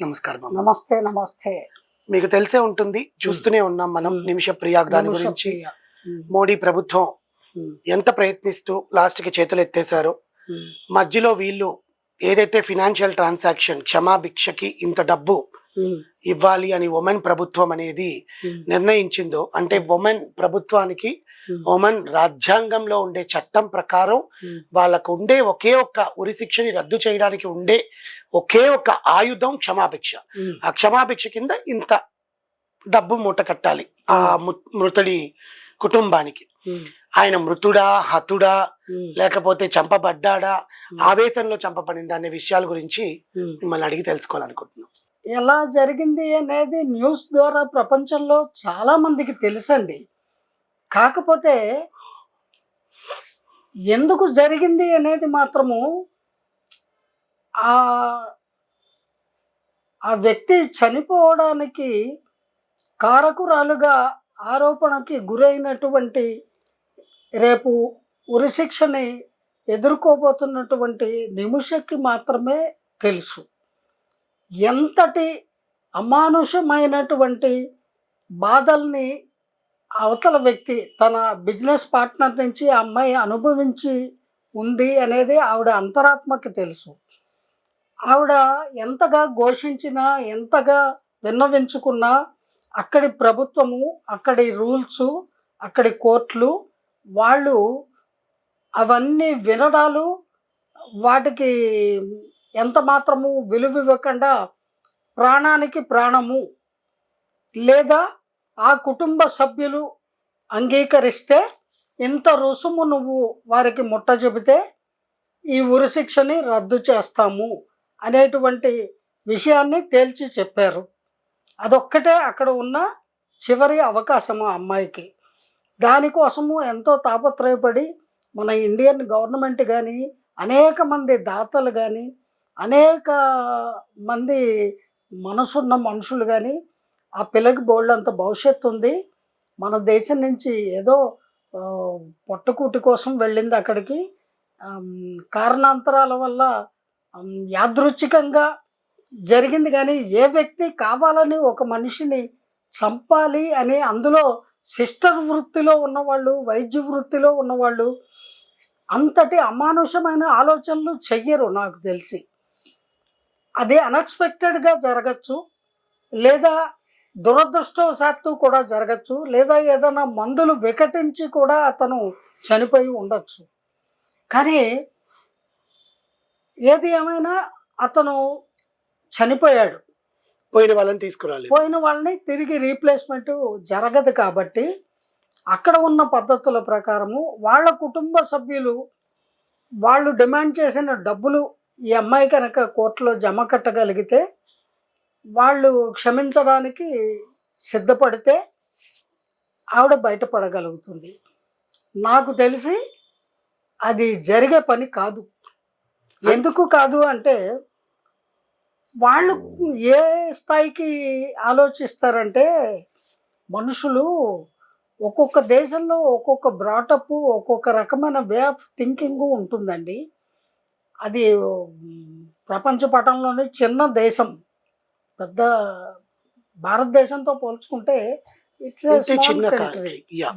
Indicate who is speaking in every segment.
Speaker 1: నమస్కారం.
Speaker 2: నమస్తే నమస్తే.
Speaker 1: మీకు తెలిసే ఉంటుంది చూస్తూనే ఉన్నాం మనం. నిమిష ప్రియాగ్ దాని గురించి. మోడీ ప్రభుత్వం ఎంత ప్రయత్నిస్తూ లాస్ట్కి చేతులు ఎత్తేసారో మధ్యలో వీళ్ళు ఏదైతే ఫినాన్షియల్ ట్రాన్సాక్షన్ క్షమాభిక్షకి ఇంత డబ్బు ఇవ్వాలి అని ఒమెన్ ప్రభుత్వం అనేది నిర్ణయించిందో అంటే ఒమెన్ ప్రభుత్వానికి ఒమెన్ రాజ్యాంగంలో ఉండే చట్టం ప్రకారం వాళ్ళకు ఉండే ఒకే ఒక్క ఉరి శిక్షని రద్దు చేయడానికి ఉండే ఒకే ఒక్క ఆయుధం క్షమాభిక్ష. ఆ క్షమాభిక్ష కింద ఇంత డబ్బు మూట కట్టాలి ఆ మృతుడి కుటుంబానికి. ఆయన మృతుడా హతుడా లేకపోతే చంపబడ్డాడా ఆవేశంలో చంపబడిందా అనే విషయాల గురించి. మిమ్మల్ని అడిగి తెలుసుకోవాలనుకుంటున్నాం.
Speaker 2: ఎలా జరిగింది అనేది న్యూస్ ద్వారా ప్రపంచంలో చాలా మందికి తెలుసండి. కాకపోతే ఎందుకు జరిగింది అనేది మాత్రము ఆ ఆ వ్యక్తి చనిపోవడానికి కారకురాలుగా ఆరోపణకి గురైనటువంటి రేపు ఉరిశిక్షని ఎదుర్కోబోతున్నటువంటి నిమిషకి మాత్రమే తెలుసు. ఎంతటి అమానుషమైనటువంటి బాధల్ని అవతల వ్యక్తి తన బిజినెస్ పార్ట్నర్ నుంచి ఆ అమ్మాయి అనుభవించి ఉంది అనేది ఆవిడ అంతరాత్మకి తెలుసు. ఆవిడ ఎంతగా ఘోషించినా ఎంతగా విన్నవించుకున్నా అక్కడి ప్రభుత్వము అక్కడి రూల్స్ అక్కడి కోర్టులు వాళ్ళు అవన్నీ వినడాలు వాటికి ఎంత మాత్రము విలువ ఇవ్వకుండా ప్రాణానికి ప్రాణము లేదా ఆ కుటుంబ సభ్యులు అంగీకరిస్తే ఇంత రుసుము నువ్వు వారికి ముట్ట చెబితే ఈ ఉరిశిక్షని రద్దు చేస్తాము అనేటువంటి విషయాన్ని తేల్చి చెప్పారు. అదొక్కటే అక్కడ ఉన్న చివరి అవకాశం ఆ అమ్మాయికి. దానికోసము ఎంతో తాపత్రయపడి మన ఇండియన్ గవర్నమెంట్ కానీ అనేక మంది దాతలు కానీ అనేక మంది మనసున్న మనుషులు కానీ ఆ పిల్లకి బోల్డంత భవిష్యత్తు ఉంది. మన దేశం నుంచి ఏదో పొట్టకూటి కోసం వెళ్ళింది అక్కడికి. కారణాంతరాల వల్ల యాదృచ్ఛికంగా జరిగింది కానీ ఏ వ్యక్తి కావాలని ఒక మనిషిని చంపాలి అని అందులో సిస్టర్ వృత్తిలో ఉన్నవాళ్ళు వైద్య వృత్తిలో ఉన్నవాళ్ళు అంతటి అమానుషమైన ఆలోచనలు చెయ్యరు నాకు తెలిసి. అది అన్ఎక్స్పెక్టెడ్గా జరగచ్చు. లేదా దురదృష్టవశాత్తు కూడా జరగచ్చు లేదా ఏదైనా మందులు వికటించి కూడా అతను చనిపోయి ఉండొచ్చు. కానీ ఏది ఏమైనా అతను చనిపోయాడు.
Speaker 1: పోయిన వాళ్ళని తీసుకురాలి
Speaker 2: పోయిన వాళ్ళని తిరిగి రీప్లేస్మెంట్ జరగదు కాబట్టి అక్కడ ఉన్న పద్ధతుల ప్రకారము వాళ్ళ కుటుంబ సభ్యులు వాళ్ళు డిమాండ్ చేసిన డబ్బులు ఈ అమ్మాయి కనుక కోర్టులో జమ కట్టగలిగితే వాళ్ళు క్షమించడానికి సిద్ధపడితే ఆవిడ బయటపడగలుగుతుంది. నాకు తెలిసి అది జరిగే పని కాదు. ఎందుకు కాదు అంటే వాళ్ళు ఏ స్థాయికి ఆలోచిస్తారంటే మనుషులు ఒక్కొక్క దేశంలో ఒక్కొక్క బ్రాటప్ ఒక్కొక్క రకమైన వే ఆఫ్ థింకింగ్ ఉంటుందండి. అది ప్రపంచ పటంలోనే చిన్న దేశం. పెద్ద భారతదేశంతో పోల్చుకుంటే ఇట్స్
Speaker 1: చిన్న
Speaker 2: కంట్రీ
Speaker 1: యా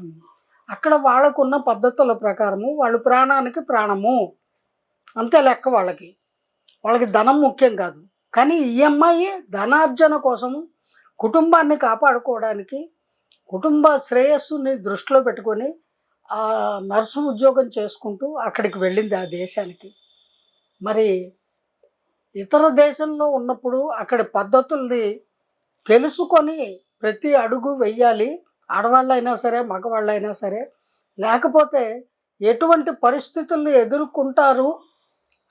Speaker 2: అక్కడ వాళ్ళకున్న పద్ధతుల ప్రకారము వాళ్ళు ప్రాణానికి ప్రాణము. అంతే లెక్క వాళ్ళకి. వాళ్ళకి ధనం ముఖ్యం కాదు. కానీ ఈ అమ్మాయి ధనార్జన కోసము కుటుంబాన్ని కాపాడుకోవడానికి కుటుంబ శ్రేయస్సుని దృష్టిలో పెట్టుకొని ఆ నర్సు ఉద్యోగం చేసుకుంటూ అక్కడికి వెళ్ళింది ఆ దేశానికి. మరి ఇతర దేశంలో ఉన్నప్పుడు అక్కడి పద్ధతుల్ని తెలుసుకొని ప్రతి అడుగు వెయ్యాలి. ఆడవాళ్ళైనా సరే మగవాళ్ళైనా సరే. లేకపోతే ఎటువంటి పరిస్థితులు ఎదుర్కొంటారు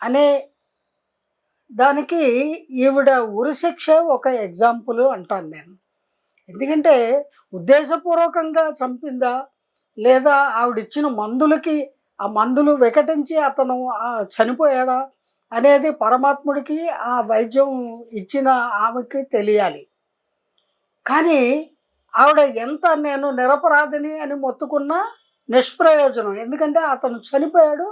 Speaker 2: అనే దానికి ఈవిడ ఉరిశిక్ష ఒక ఎగ్జాంపుల్ అంటాను నేను. ఎందుకంటే ఉద్దేశపూర్వకంగా చంపిందా? లేదా ఆవిడిచ్చిన మందులకి ఆ మందులు వికటించి అతను చనిపోయాడా? అనేది పరమాత్ముడికి ఆ వైద్యం ఇచ్చిన ఆమెకి తెలియాలి. కానీ ఆవిడ ఎంత నేను నిరపరాధిని అని మొత్తుకున్నా నిష్ప్రయోజనం. ఎందుకంటే అతను చనిపోయాడు.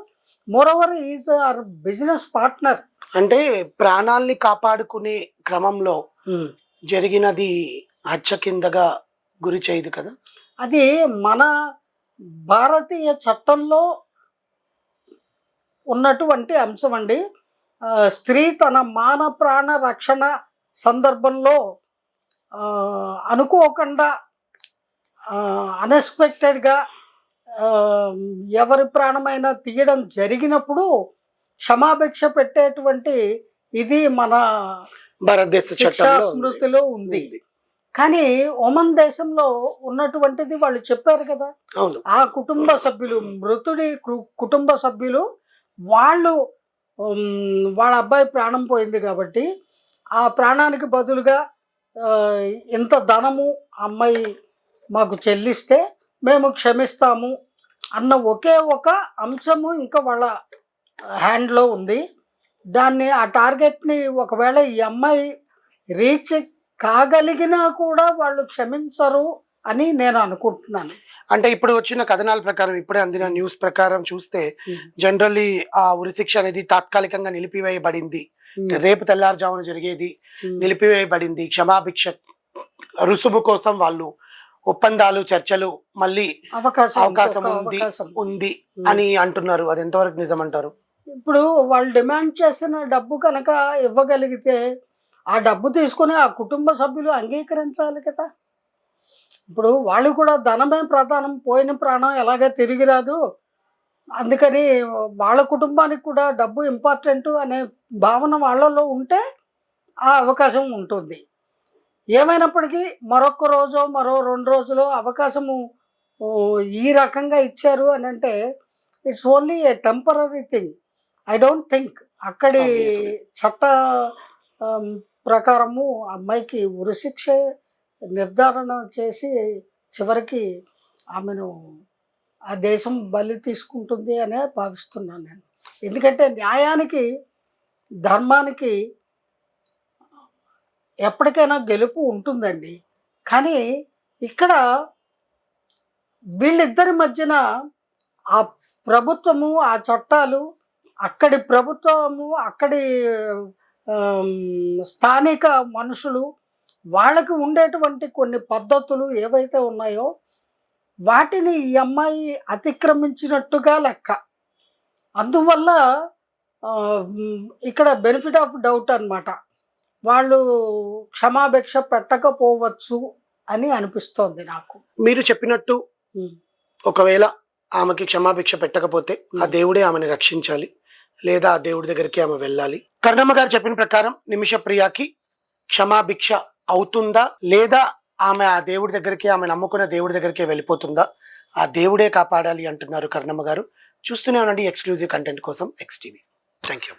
Speaker 2: Moreover is our business partner
Speaker 1: అంటే ప్రాణాల్ని కాపాడుకునే క్రమంలో జరిగినది హత్య కిందగా గురి చేయదు కదా?
Speaker 2: అది మన భారతీయ చట్టంలో ఉన్నటువంటి అంశం అండి. స్త్రీ తన మాన ప్రాణ రక్షణ సందర్భంలో అనుకోకుండా అన్ఎక్స్పెక్టెడ్గా ఎవరి ప్రాణమైనా తీయడం జరిగినప్పుడు క్షమాభిక్ష పెట్టేటువంటి ఇది మన
Speaker 1: భారతదేశ.
Speaker 2: స్మృతిలో ఉంది. కానీ ఒమన్ దేశంలో ఉన్నటువంటిది వాళ్ళు చెప్పారు కదా. ఆ కుటుంబ సభ్యులు మృతుడి కుటుంబ సభ్యులు వాళ్ళు వాళ్ళ అబ్బాయి ప్రాణం పోయింది కాబట్టి ఆ ప్రాణానికి బదులుగా ఇంత ధనము అమ్మాయి మాకు చెల్లిస్తే మేము క్షమిస్తాము అన్న ఒకే ఒక అంశము ఇంకా వాళ్ళ హ్యాండ్లో ఉంది. దాన్ని ఆ టార్గెట్ని ఒకవేళ ఈ అమ్మాయి రీచ్ కాగలిగినా కూడా వాళ్ళు క్షమించరు అని నేను అనుకుంటున్నాను.
Speaker 1: అంటే ఇప్పుడు వచ్చిన కథనాల ప్రకారం ఇప్పుడే అందిన న్యూస్ ప్రకారం చూస్తే జనరల్లీ ఆ ఉరిశిక్ష అనేది తాత్కాలికంగా నిలిపివేయబడింది. రేపు తెల్లారుజామున జరిగేది నిలిపివేయబడింది. క్షమాభిక్ష రుసుము కోసం వాళ్ళు ఒప్పందాలు చర్చలు మళ్ళీ
Speaker 2: అవకాశం
Speaker 1: ఉంది
Speaker 2: అవకాశం.
Speaker 1: ఉంది అని అంటున్నారు. అది ఎంతవరకు నిజమంటారు?
Speaker 2: ఇప్పుడు వాళ్ళు డిమాండ్ చేసిన డబ్బు కనుక ఇవ్వగలిగితే ఆ డబ్బు తీసుకుని ఆ కుటుంబ సభ్యులు అంగీకరించాలి కదా. ఇప్పుడు వాళ్ళు కూడా ధనమే ప్రధానం పోయిన ప్రాణం ఎలాగే తిరిగి రాదు. అందుకని వాళ్ళ కుటుంబానికి కూడా డబ్బు ఇంపార్టెంట్ అనే భావన వాళ్ళలో ఉంటే ఆ అవకాశం ఉంటుంది. ఏమైనప్పటికీ మరొక రోజు మరో రెండు రోజులు అవకాశము ఈ రకంగా ఇచ్చారు అని అంటే it's only a temporary thing I don't think అక్కడి. చట్ట ప్రకారము అమ్మాయికి ఉరిశిక్ష నిర్ధారణ చేసి చివరికి ఆమెను ఆ దేశం బలి తీసుకుంటుంది అనే భావిస్తున్నాను నేను. ఎందుకంటే న్యాయానికి ధర్మానికి ఎప్పటికైనా గెలుపు ఉంటుందండి. కానీ ఇక్కడ వీళ్ళిద్దరి మధ్యన ఆ ప్రభుత్వము ఆ చట్టాలు అక్కడి ప్రభుత్వము అక్కడి స్థానిక మనుషులు వాళ్ళకి ఉండేటువంటి కొన్ని పద్ధతులు ఏవైతే ఉన్నాయో వాటిని ఈ అమ్మాయి అతిక్రమించినట్టుగా లెక్క. అందువల్ల ఇక్కడ బెనిఫిట్ ఆఫ్ డౌట్ అన్నమాట. వాళ్ళు క్షమాభిక్ష పెట్టకపోవచ్చు అని అనిపిస్తోంది నాకు.
Speaker 1: మీరు చెప్పినట్టు. ఒకవేళ ఆమెకి క్షమాభిక్ష పెట్టకపోతే ఆ దేవుడే ఆమెను రక్షించాలి. లేదా ఆ దేవుడి దగ్గరికి ఆమె వెళ్ళాలి. కర్ణమ్మ గారు చెప్పిన ప్రకారం నిమిష ప్రియాకి క్షమాభిక్ష అవుతుందా? లేదా ఆమె ఆ దేవుడి దగ్గరికి ఆమె నమ్ముకున్న దేవుడి దగ్గరికి వెళ్ళిపోతుందా? ఆ దేవుడే కాపాడాలి అంటున్నారు కర్ణమ్మ గారు. చూస్తూనే ఉండండి ఎక్స్క్లూజివ్ కంటెంట్ కోసం ఎక్స్టీవీ థ్యాంక్ యూ